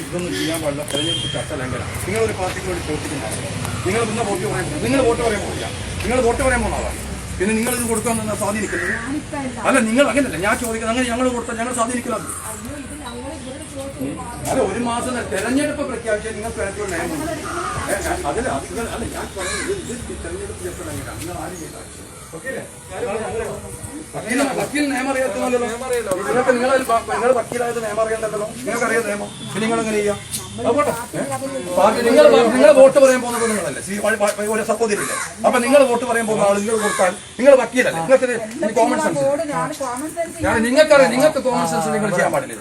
ഇതൊന്നും ചെയ്യാൻ പാടില്ല. തെരഞ്ഞെടുപ്പ് ചർച്ച ലംഘനം നിങ്ങൾ ഒരു പാർട്ടിക്ക് വേണ്ടി പ്രവർത്തിക്കുന്ന നിങ്ങൾ നിന്ന വോട്ട് പറയാൻ പോകും നിങ്ങൾ വോട്ട് പറയാൻ പോകില്ല നിങ്ങൾ വോട്ട് പറയാൻ പോകുന്ന ആളാണ്. പിന്നെ നിങ്ങൾ ഇത് കൊടുക്കാൻ നിന്നാ സ്വാധീനിക്കുന്നത്? അല്ല നിങ്ങൾ അങ്ങനെയല്ല. ഞാൻ ചോദിക്കുന്നത് അങ്ങനെ ഞങ്ങൾ കൊടുത്താൽ ഞങ്ങൾ സ്വാധീനിക്കുന്നത് അല്ല ഒരു മാസം തന്നെ തെരഞ്ഞെടുപ്പ് പ്രഖ്യാപിച്ചാൽ നിങ്ങൾക്ക് ഏറ്റവും നയം അതിൽ അല്ല ഞാൻ പറഞ്ഞു ഇത് തെരഞ്ഞെടുപ്പ് ചെറുപ്പം നിങ്ങൾ ആരും ചെയ്താൽ ഓക്കെ വക്കീൽ നിങ്ങൾ നിങ്ങൾ വക്കീലായത് നിങ്ങൾക്ക് നിങ്ങൾ നിങ്ങൾ നിങ്ങൾ വോട്ട് പറയാൻ വ- വ- ഒരു സഹോദരില്ലേ അപ്പൊ നിങ്ങൾ വോട്ട് പറയാൻ പോകുന്ന ആൾ നിങ്ങൾ കൊടുത്താൽ നിങ്ങൾ വക്കീലല്ലേ? നിങ്ങൾക്ക് കോമൺ സെൻസ് ഞാൻ നിങ്ങൾക്കറിയാം നിങ്ങൾക്ക് കോമൺ സെൻസ് നിങ്ങൾ ചെയ്യാൻ പാടില്ല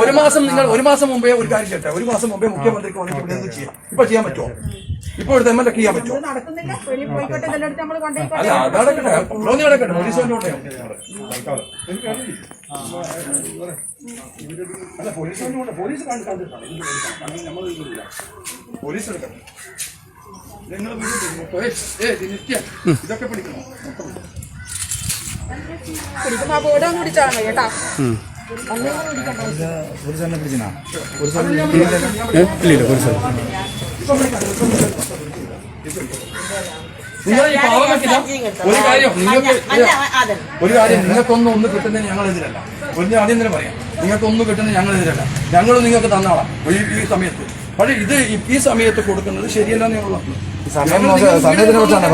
ഒരു മാസം നിങ്ങൾ ഒരു മാസം മുമ്പേ ഒരു കാര്യം ചെയ്യട്ടെ. ഒരു മാസം മുമ്പേ മുഖ്യമന്ത്രിക്ക് വന്നിട്ട് ചെയ്യാം. ഇപ്പൊ ചെയ്യാൻ പറ്റുമോ? ഇപ്പൊ ഇവിടുത്തെ എം എൽ എ ചെയ്യാൻ പറ്റുമോ? ഇതൊക്കെ വെളിയിൽ പോയിക്കോട്ടെ ഇതെല്ലാം നമ്മൾ അല്ല കൊണ്ടുപോയിക്കോട്ടെ അത് നടക്കട്ടെ. ലോണി നടക്കട്ടെ. പോലീസ് അല്ല കണ്ടിട്ടാണ് നമ്മൾ പോലീസ് നിങ്ങൾ ഇതൊക്കെ പിടിക്കണോ. പിടിക്കണം. ഒന്ന് മതി കേട്ടാ. നിങ്ങൾ ഈ പാവങ്ങൾക്കില്ല ഒരു കാര്യം നിങ്ങൾക്ക് ഒരു കാര്യം നിങ്ങൾക്കൊന്നും ഒന്ന് കിട്ടുന്നതിന് ഞങ്ങൾ എതിരല്ല. ഒരു ആദ്യം തന്നെ പറയാം. നിങ്ങൾക്കൊന്നും കിട്ടുന്നത് ഞങ്ങൾ എതിരല്ല. ഞങ്ങൾ നിങ്ങൾക്ക് തന്നാളാം ഈ ഈ സമയത്ത്. പക്ഷേ ഇത് ഈ- ഈ സമയത്ത് കൊടുക്കുന്നത് ശരിയല്ലെന്നേ ഞങ്ങൾ സമയം മോശം- സമയത്തിനെ കുറിച്ചാണ്.